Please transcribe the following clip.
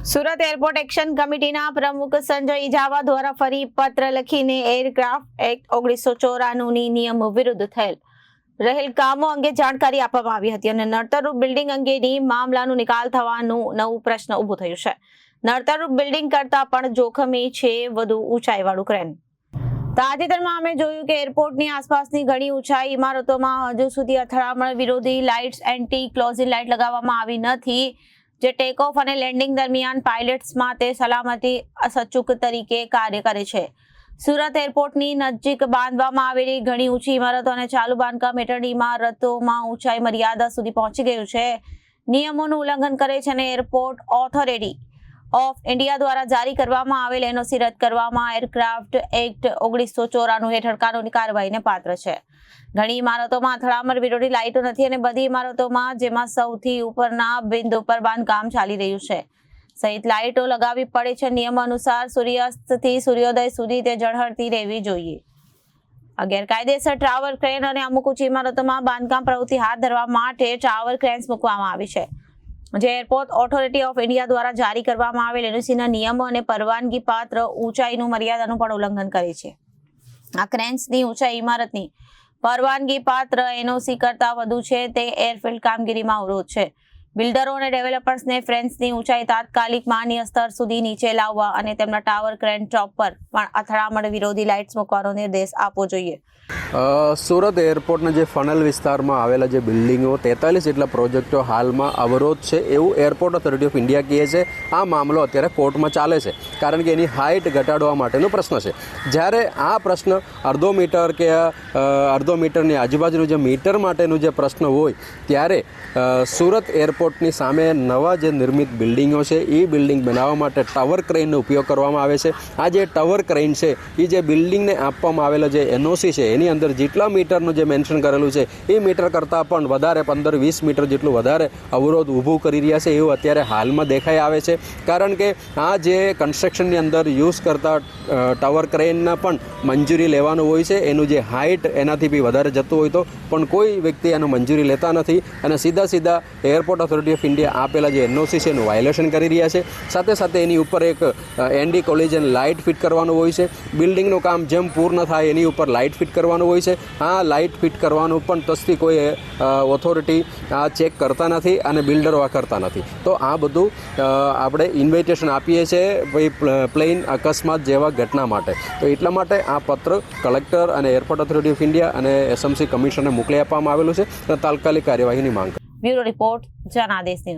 Surat airport action કમિટીના પ્રમુખ સંજય ઇજાવા દ્વારા ફરી પત્ર લખીને એરક્રાફ્ટ એક્ટ ઓગણીસો ચોરાણુંની નિયમ વિરુદ્ધ થયેલ. રહેલ કામો અંગે જાણકારી આપવામાં આવી હતી અને નડતરરૂપ બિલ્ડિંગ અંગેની મામલાનું નિકાલ થવાનું નવું પ્રશ્ન ઊભો થયું છે. નડતરરૂપ બિલ્ડિંગ કરતા પણ જોખમી છે વધુ ઊંચાઈવાળું ક્રેન. તાજેતરમાં અમે જોયું કે એરપોર્ટની આસપાસની ઘણી ઊંચાઈ ઇમારતોમાં હજુ સુધી અથડામણ વિરોધી લાઇટ્સ એન્ટી ક્લોઝિંગ લાઇટ લગાવવામાં આવી નથી. જે ટેક ઓફ અને લેન્ડિંગ દરમિયાન પાયલટ્સ તે સલામતી અસચૂક તરીકે કાર્ય કરે છે. સુરત એરપોર્ટની નજીક બાંધવામાં આવેલી ઘણી ઊંચી ઇમારતો અને ચાલુ બાંધકામ હેઠળની ઇમારતોમાં ઊંચાઈ મર્યાદા સુધી પહોંચી ગયું છે. નિયમોનું ઉલ્લંઘન કરે છે અને એરપોર્ટ ઓથોરિટી ઓફ ઇન્ડિયા દ્વારા જારી કરવામાં આવેલ એનઓસી રદ કરવામાં એરક્રાફ્ટ એક્ટ ઓગણીસો ચોરાણું હેઠળ કાનૂની કાર્યવાહીને પાત્ર છે. ઘણી ઇમારતોમાં અથડામણ વિરોધી લાઇટો નથી અને બધી ઇમારતોમાં જેમાં સૌથી ઉપરના બિંદુ પર બાંધકામ ચાલી રહ્યું છે. સહિત લાઇટો લગાવવી પડે છે નિયમ અનુસાર સૂર્યાસ્તથી સૂર્યોદય સુધી તે ઝળહળતી રહેવી જોઈએ. ગેરકાયદેસર ટાવર ક્રેન અને અમુક ઊંચી ઇમારતોમાં બાંધકામ પ્રવૃત્તિ હાથ ધરવા માટે ટાવર ક્રેન્સ મૂકવામાં આવી છે. જે એરપોર્ટ ઓથોરિટી ઓફ ઇન્ડિયા દ્વારા જારી કરવામાં આવેલ એનઓસીના નિયમો અને પરવાનગી પાત્ર ઊંચાઈનું મર્યાદાનું પણ ઉલ્લંઘન કરે છે. આ ક્રેન્સની ઊંચાઈ ઇમારતની પરવાનગી પાત્ર એનઓસી કરતા વધુ છે તે એરફિલ્ડ કામગીરીમાં અવરોધ છે. બિલ્ડરો અને ડેવલપર્સને ફ્રેન્સની ઊંચાઈ તાત્કાલિક માન્ય સ્તર સુધી નીચે લાવવા અને તેમના ટાવર ક્રેન ટોપ પર પણ અથડામણ વિરોધી લાઇટ્સ મૂકવાનો નિર્દેશ આપવો જોઈએ. સુરત એરપોર્ટના જે ફનલ વિસ્તારમાં આવેલા જે બિલ્ડિંગો, તેતાલીસ જેટલા પ્રોજેક્ટો હાલમાં અવરોધ છે એવું એરપોર્ટ ઓથોરિટી ઓફ ઇન્ડિયા કહે છે. આ મામલો અત્યારે કોર્ટમાં ચાલે છે કારણ કે એની હાઇટ ઘટાડવા માટેનો પ્રશ્ન છે. જ્યારે આ પ્રશ્ન અડધો મીટર કે અડધો મીટરની આજુબાજુનું જે મીટર માટેનું જે પ્રશ્ન હોય, ત્યારે સુરત સુરત એરપોર્ટની સામે નવા જે નિર્મિત બિલ્ડિંગો છે, એ બિલ્ડિંગ બનાવવા માટે ટાવર ક્રેઇનનો ઉપયોગ કરવામાં આવે છે. આ જે ટાવર ક્રેઇન છે, એ જે બિલ્ડિંગને આપવામાં આવેલો જે એનઓસી છે, એની અંદર જેટલા મીટરનું જે મેન્શન કરેલું છે, એ મીટર કરતાં પણ વધારે પંદર વીસ મીટર જેટલું વધારે અવરોધ ઊભું કરી રહ્યા છે, એવું અત્યારે હાલમાં દેખાઈ આવે છે. કારણ કે આ જે કન્સ્ટ્રક્શનની અંદર યુઝ કરતા ટાવર ક્રેઇનના પણ મંજૂરી લેવાનું હોય છે. એનું જે હાઇટ એનાથી બી વધારે જતું હોય તો પણ કોઈ વ્યક્તિ એનું મંજૂરી લેતા નથી અને સીધા સીધા એરપોર્ટ ઓથોરિટી ઓફ ઇન્ડિયા આપેલા જે એનઓસી છે, એનું વાયોલેશન કરી રહ્યા છે. સાથે સાથે એની ઉપર એક એન્ડી કોલેજન લાઇટ ફિટ કરવાનું હોય છે. બિલ્ડિંગનું કામ જેમ પૂર્ણ થાય એની ઉપર લાઇટ ફિટ કરવાનું હોય છે. આ લાઇટ ફિટ કરવાનું પણ તસ્તી કોઈ ઓથોરિટી આ ચેક કરતા નથી અને બિલ્ડરો આ કરતા નથી. તો આ બધું આપણે ઇન્વિટેશન આપીએ છીએ ભાઈ પ્લેન અકસ્માત જેવા ઘટના માટે. તો એટલા માટે આ પત્ર કલેક્ટર અને એરપોર્ટ ઓથોરિટી ઓફ ઇન્ડિયા અને એસએમસી કમિશનને મોકલી આપવામાં આવેલું છે. તાત્કાલિક કાર્યવાહીની માંગ bureau report. જનાદેશ ન્યૂઝ